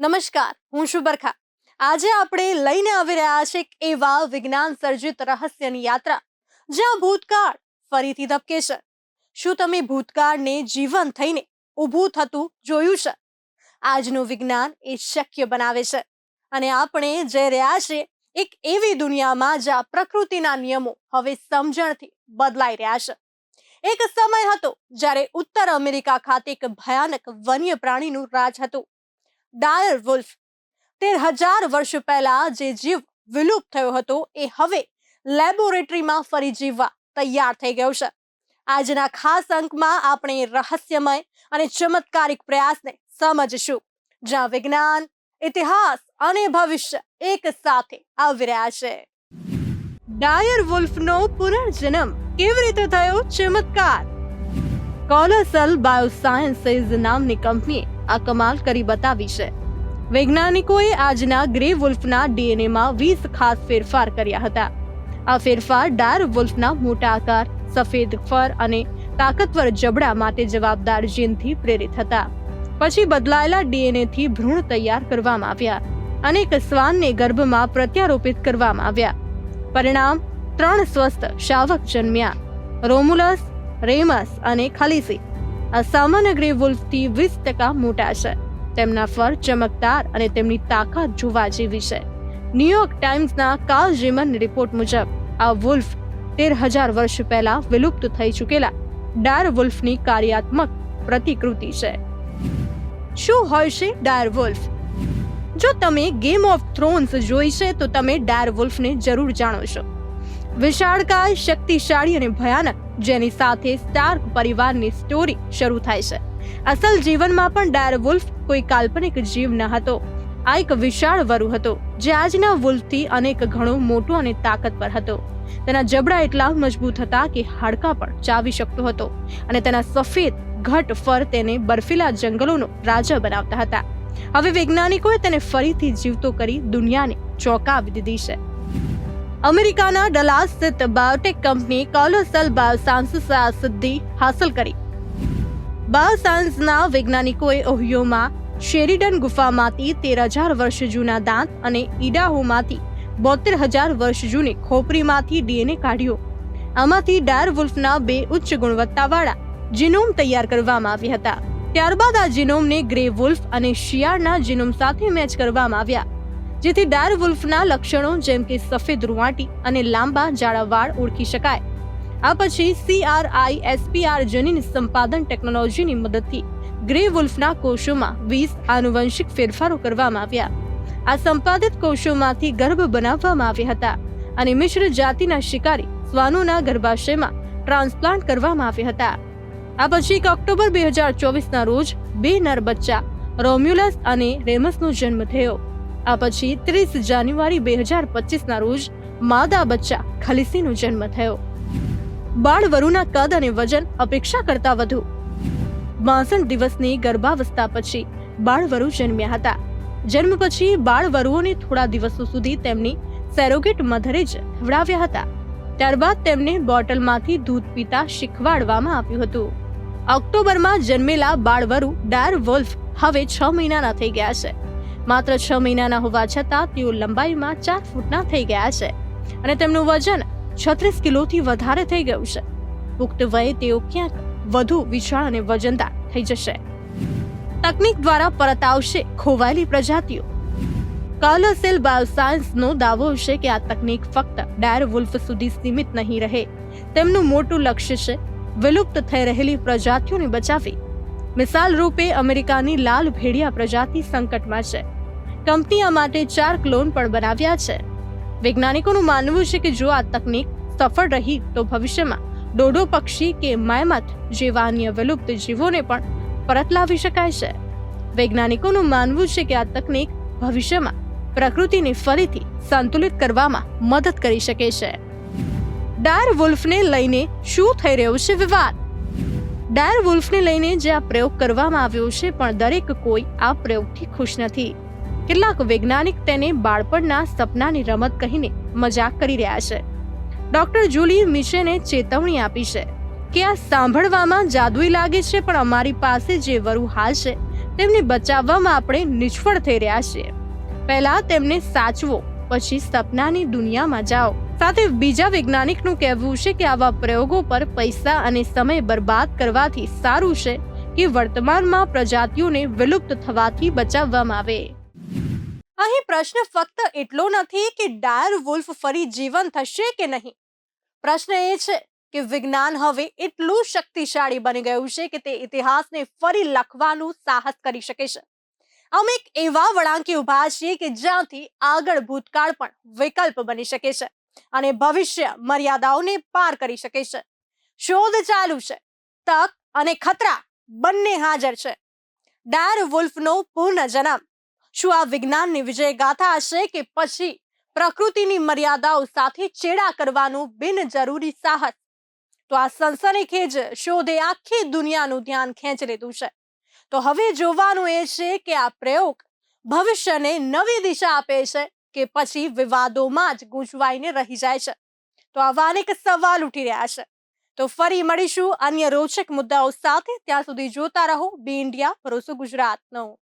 નમસ્કાર, હું શુભરખા આજે આપણે લઈને આવી રહ્યા છે એક એવા વિજ્ઞાન સર્જિત રહસ્યની યાત્રા, જ્યાં ભૂતકાળ ફરીથી ધબકે છે. શું તમે ભૂતકાળને જીવન થઈને ઊભું થતું જોયું છે? આજનું વિજ્ઞાન એ શક્ય બનાવે છે. અને આપણે જઈ રહ્યા છે, એક એવી દુનિયામાં જ્યાં પ્રકૃતિના નિયમો હવે સમજણથી બદલાઈ રહ્યા છે. એક સમય હતો જ્યારે ઉત્તર અમેરિકા ખાતે એક ભયાનક વન્ય પ્રાણીનું રાજ હતું. Dire wolf. તેર હજાર વર્ષ પહેલા જે જીવ વિલુપ્ત થયો હતો, એ હવે લેબોરેટરીમાં ફરી જીવવા તૈયાર થઈ ગયો છે. આજના ખાસ અંકમાં આપણે રહસ્યમય અને ચમત્કારિક પ્રયાસને સમજશું, જ્યાં વિજ્ઞાન, ઇતિહાસ અને ભવિષ્ય એક સાથે આવી રહ્યા છે. ડાયર વુલ્ફનો પુનર્જન્મ કેવી રીતે થયો? ચમત્કાર. કોલોસલ બાયોસાયન્સીસ નામની કંપનીએ આ કમાલ કરી બતાવી છે. વૈજ્ઞાનિકોએ આજના ગ્રે વુલ્ફના ડીએનએમાં વીસ ખાસ ફેરફાર કર્યા હતા. આ ફેરફાર ડાર વુલ્ફના મોટા આકાર, સફેદ ફર અને તાકતવર જબડા માટે જવાબદાર જીનથી પ્રેરિત હતા. પછી બદલાયેલા ડીએનએથી ભ્રૂણ તૈયાર કરવામાં આવ્યા. અનેક શ્વાનને ગર્ભમાં પ્રત્યારોપિત કરવામાં આવ્યા. પરિણામ, ત્રણ સ્વસ્થ શાવક જન્મ્યા. રોમુલસ, રેમસ અને ખલીસી. આ સામાન્ય ગ્રે વુલ્ફથી વીસ ટકા મોટા છે. તેમના ફર ચમકદાર અને તેમની તાકાત જોવા જેવી છે. ન્યુયોર્ક ટાઈમ્સના કાર્લ જીમન રિપોર્ટ મુજબ, આ વુલ્ફ તેર હજાર વર્ષ પહેલા વિલુપ્ત થઈ ચૂકેલા. ડાયર વુલ્ફની કાર્યાત્મક પ્રતિકૃતિ છે. શું હોય છે ડાયર વુલ્ફ? જો તમે ગેમ ઓફ થ્રોન્સ જોઈ છે, તો તમે ડાયર વુલ્ફને જરૂર જાણો છો. વિશાળકાય, શક્તિશાળી અને ભયાનક, જેની સાથે સ્ટાર્ક પરિવારની સ્ટોરી શરૂ થાય છે. અસલ જીવનમાં પણ ડાયર વુલ્ફ કોઈ કાલ્પનિક જીવ ન હતો. આ એક વિશાળ વરુ હતો, જે આજના વુલ્ફથી અનેક ઘણો મોટો અને તાકતવર હતો. તેના જબડા એટલા મજબૂત હતા કે હાડકા પણ ચાવી શકતો હતો અને તેના સફેદ, ઘટ ફર તેને બર્ફીલા જંગલોનો રાજા બનાવતા હતા. હવે વૈજ્ઞાનિકોએ તેને ફરીથી જીવતો કરી દુનિયાને ચોંકાવી દીધી છે. અમેરિકાના ડલાસ સ્થિત બાયોટેક કંપની કોલોસલ બાયોસાયન્સ સિદ્ધિ હાંસલ કરી. બાયોસાયન્સના વૈજ્ઞાનિકોએ ઓહિયોમાં શેરીડન ગુફામાંથી તેર હજાર વર્ષ જૂના દાંત અને ઈડાહોમાંથી બોતેર હજાર વર્ષ જૂની ખોપરીમાંથી ડીએનએ કાઢ્યો. આમાંથી ડાયર વુલ્ફના બે ઉચ્ચ ગુણવત્તાવાળા જીનોમ તૈયાર કરવામાં આવ્યા હતા. ત્યારબાદ આ જીનોમને ગ્રે વુલ્ફ અને શિયાળના જીનોમ સાથે મેચ કરવામાં આવ્યા. જેથી ડાર વુલ્ફના લક્ષણો જેમ કે સફેદ રૂવાટી અને લાંબા જાડા વાળ ઓળખી શકાય. આ પછી સીઆરઆઈ એસપીઆર જનીન સંપાદન ટેકનોલોજીની મદદથી ગ્રે વુલ્ફના કોષોમાં વીસ આનુવંશિક ફેરફારો કરવામાં આવ્યા. આ સંપાદિત કોષોમાંથી ગર્ભ બનાવવામાં આવ્યા હતા અને મિશ્ર જાતિના શિકારી શ્વાનોના ગર્ભાશયમાં ટ્રાન્સપ્લાન્ટ કરવામાં આવ્યા હતા. આ પછી એક ઓક્ટોબર બે હજાર ચોવીસના રોજ બે નર બચ્ચા રોમ્યુલસ અને રેમસનો જન્મ થયો. આ પછી ત્રીસ જાન્યુઆરી બે હજાર પચીસના રોજ માદા બચ્ચા ખલીસીનો જન્મ થયો. બાળવરુના કદ અને વજન અપેક્ષા કરતા વધુ. બાસઠ દિવસની ગર્ભાવસ્થા પછી બાળવરુ જન્મ્યા હતા. જન્મ પછી બાળવરુઓને થોડા દિવસો સુધી તેમની સેરોગેટ મધરે જ ખવડાવ્યા હતા. ત્યારબાદ તેમને બોટલમાંથી દૂધ પીતા શીખવાડવામાં આવ્યું હતું. ઓક્ટોબરમાં જન્મેલા બાળવરુ ડાર વોલ્ફ હવે છ મહિનાના થઈ ગયા છે. માત્ર છ મહિનાના હોવા છતાં તેઓ લંબાઈમાં ચાર ફૂટના થઈ ગયા છે અને તેમનું વજન છત્રીસ કિલોથી વધારે થઈ ગયું છે. પુખ્ત વયે તેઓ ક્યાંક વધુ વિશાળ અને વજનદાર થઈ જશે. તકનીક દ્વારા પરત આવશે ખોવાયેલી પ્રજાતિઓ. કાલોસેલ બાયોસાયન્સનો દાવો છે કે આ તકનીક ફક્ત ડાયર વુલ્ફ સુધી સીમિત નહીં રહે, તેમનું મોટું લક્ષ્ય છે વિલુપ્ત થઈ રહેલી પ્રજાતિઓને બચાવવી. મિસાલ રૂપે અમેરિકાની લાલ ભેડિયા પ્રજાતિ સંકટમાં છે. કંપની આ માટે ચાર ક્લોન પણ બનાવ્યા છે. વૈજ્ઞાનિકોનું માનવું છે કે જો આ તકનીક સફળ રહી, તો ભવિષ્યમાં ડોડો પક્ષી કે માયમથ જેવા અન્ય વિલુપ્ત જીવોને પણ પરત લાવી શકાય છે. વૈજ્ઞાનિકોનું માનવું છે કે આ તકનીક ભવિષ્યમાં પ્રકૃતિને ફરીથી સંતુલિત કરવામાં મદદ કરી શકે છે. ડાયર વુલ્ફને લઈને શું થઈ રહ્યો છે વિવાદ? ડાયર વુલ્ફને લઈને જે આ પ્રયોગ કરવામાં આવ્યો છે, પણ દરેક કોઈ આ પ્રયોગથી ખુશ નથી. કેટલાક વૈજ્ઞાનિક તેને બાળપણના સપનાની રમત કહીને મજાક કરી રહ્યા છે. ડોક્ટર જુલી મિશેને ચેતવણી આપી છે કે આ સાંભળવામાં જાદુઈ લાગે છે, પણ અમારી પાસે જે વરુ હાલ છે, તેમને બચાવવામાં આપણે નિષ્ફળ થઈ રહ્યા છીએ. પહેલા તેમને સાચવો, પછી સપનાની દુનિયામાં જાઓ. સાથે બીજા વૈજ્ઞાનિકનું કહેવું છે કે આવા પ્રયોગો પર પૈસા અને સમય બરબાદ કરવાથી સારું છે કે વર્તમાનમાં પ્રજાતિઓને વિલુપ્ત થવાથી બચાવવામાં આવે. અહીં પ્રશ્ન ફક્ત એટલો નથી કે ડાયર વુલ્ફ ફરી જીવન થશે કે નહીં. પ્રશ્ન એ છે કે વિજ્ઞાન હવે એટલું શક્તિશાળી બની ગયું છે કે તે ઇતિહાસને ફરી લખવાનું સાહસ કરી શકે છે. અમે એક એવા વળાંકે ઊભા છીએ કે જ્યાંથી આગળ ભૂતકાળ પણ વિકલ્પ બની શકે છે અને ભવિષ્ય મર્યાદાઓને પાર કરી શકે છે. શોધ ચાલુ છે, તક અને ખતરા બંને હાજર છે. ડાર વુલ્ફનો પૂર્ણ જન્મ શું આ વિજ્ઞાનની વિજય ગાથા હશે કે પછી? પ્રકૃતિની મર્યાદાઓ સાથે ચેડા કરવાનું બિનજરૂરી સાહસ. તો આ સનસનીખેજ શોધે આખી દુનિયાનું ધ્યાન ખેંચી લીધું છે. તો હવે જોવાનું એ છે કે આ પ્રયોગ ભવિષ્યને નવી દિશા આપે છે કે પછી વિવાદોમાં જ ગૂંચવાઈને રહી જાય છે? તો આવા અનેક સવાલ ઉઠી રહ્યા છે. તો ફરી મળીશું અન્ય રોચક મુદ્દાઓ સાથે. ત્યાં સુધી જોતા રહો. બી ઇન્ડિયા, ભરોસો ગુજરાતનો.